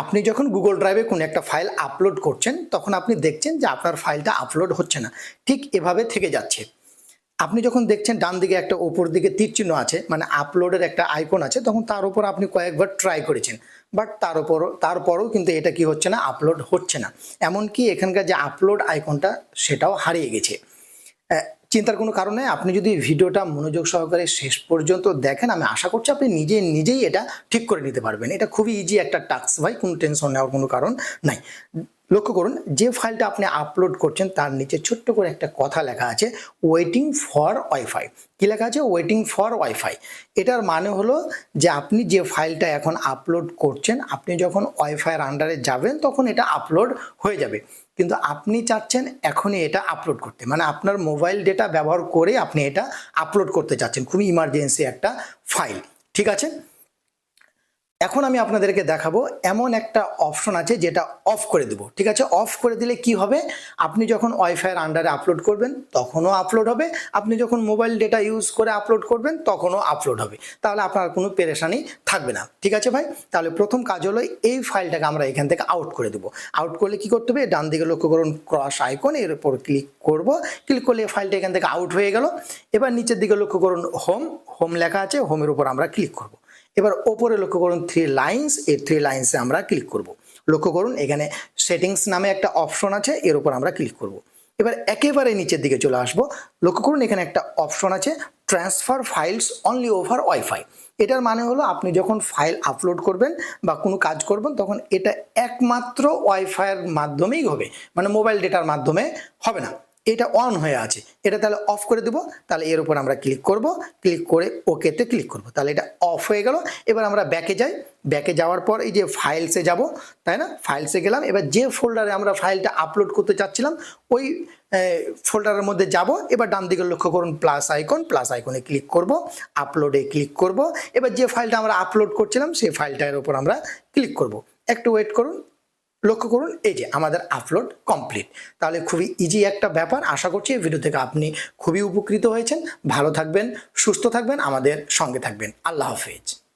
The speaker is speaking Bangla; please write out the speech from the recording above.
আপনি যখন গুগল ড্রাইভে কোনো একটা ফাইল আপলোড করছেন, তখন আপনি দেখছেন যে আপনার ফাইলটা আপলোড হচ্ছে না। ঠিক এভাবে থেকে যাচ্ছে। আপনি যখন দেখছেন ডান দিকে একটা ওপর দিকে তীর চিহ্ন আছে মানে আপলোডের একটা আইকন আছে, তখন তার উপর আপনি কয়েকবার ট্রাই করেছেন। বাট তার উপর তারপরেও কিন্তু এটা কি হচ্ছে না আপলোড হচ্ছে না। এমনকি এখানকার যে আপলোড আইকনটা সেটাও হারিয়ে গেছে। চিন্তার কোনো কারণ নেই আপনি যদি ভিডিওটা মনোযোগ সহকারে শেষ পর্যন্ত দেখেন, আমি আশা করছি আপনি নিজে নিজেই এটা ঠিক করে নিতে পারবেন। এটা খুবই ইজি একটা টাস্ক ভাই, কোনো টেনশন নেওয়ার কোনো কারণ নাই। লক্ষ্য করুন, যে ফাইলটা আপনি আপলোড করছেন তার নিচে ছোট্ট করে একটা কথা লেখা আছে ওয়েটিং ফর ওয়াইফাই কি লেখা আছে? ওয়েটিং ফর ওয়াইফাই এটার মানে হলো যে আপনি যে ফাইলটা এখন আপলোড করছেন, আপনি যখন ওয়াইফাইয়ের আন্ডারে যাবেন, তখন এটা আপলোড হয়ে যাবে। কিন্তু আপনি চাচ্ছেন এখনই এটা আপলোড করতে। মানে আপনার মোবাইল ডেটা ব্যবহার করে আপনি এটা আপলোড করতে চাচ্ছেন। খুবই ইমার্জেন্সি একটা ফাইল ঠিক আছে? এখন আমি আপনাদেরকে দেখাবো এমন একটা অপশন আছে যেটা অফ করে দেবো। ঠিক আছে? অফ করে দিলে কি হবে? আপনি যখন ওয়াইফাইয়ের আন্ডারে আপলোড করবেন, তখনও আপলোড হবে। আপনি যখন মোবাইল ডেটা ইউজ করে আপলোড করবেন, তখনও আপলোড হবে। তাহলে আপনার কোনো পেরেশানি থাকবে না। ঠিক আছে ভাই? তাহলে প্রথম কাজ হলো এই ফাইলটাকে আমরা এখান থেকে আউট করে দেবো। আউট করলে কি করতে হবে? ডান দিকে লক্ষ্য করুন ক্রস আইকন এর উপর ক্লিক করব। ক্লিক করলে এই ফাইলটা এখান থেকে আউট হয়ে গেল। এবার নিচের দিকে লক্ষ্য করুন হোম হোম লেখা আছে হোমের উপর আমরা ক্লিক করব। এবার ওপরে লক্ষ্য করুন থ্রি লাইন্স এই থ্রি লাইন্সে আমরা ক্লিক করব। লক্ষ্য করুন, এখানে সেটিংস নামে একটা অপশন আছে, এর উপর আমরা ক্লিক করব। এবার একেবারে নিচের দিকে চলে আসব। লক্ষ্য করুন, এখানে একটা অপশন আছে transfer files only over wifi এটার মানে হলো, আপনি যখন ফাইল আপলোড করবেন বা কোনো কাজ করবেন, তখন এটা একমাত্র ওয়াইফাইয়ের মাধ্যমেই হবে মানে মোবাইল ডেটার মাধ্যমে হবে না। এটা অন হয়ে আছে। এটা তাহলে অফ করে দেবো। তাহলে এর উপর আমরা ক্লিক করব। ক্লিক করে ওকেতে ক্লিক করব। তাহলে এটা অফ হয়ে গেল। এবার আমরা ব্যাকে যাই। ব্যাকে যাওয়ার পর এই যে ফাইলসে যাব, তাই না? ফাইলসে গেলাম। এবার যে ফোল্ডারে আমরা ফাইলটা আপলোড করতে চাচ্ছিলাম, ওই ফোল্ডারের মধ্যে যাব। এবার ডান দিকে লক্ষ্য করুন প্লাস আইকন প্লাস আইকনে ক্লিক করব। আপলোডে ক্লিক করব। এবার যে ফাইলটা আমরা আপলোড করছিলাম, সেই ফাইলটার উপর আমরা ক্লিক করব। একটু ওয়েট করুন। লক্ষ্য করুন, এই যে আমাদের আপলোড কমপ্লিট তাহলে খুবই ইজি একটা ব্যাপার। আশা করছি এই ভিডিও থেকে আপনি খুবই উপকৃত হয়েছেন। ভালো থাকবেন, সুস্থ থাকবেন, আমাদের সঙ্গে থাকবেন। আল্লাহ হাফেজ।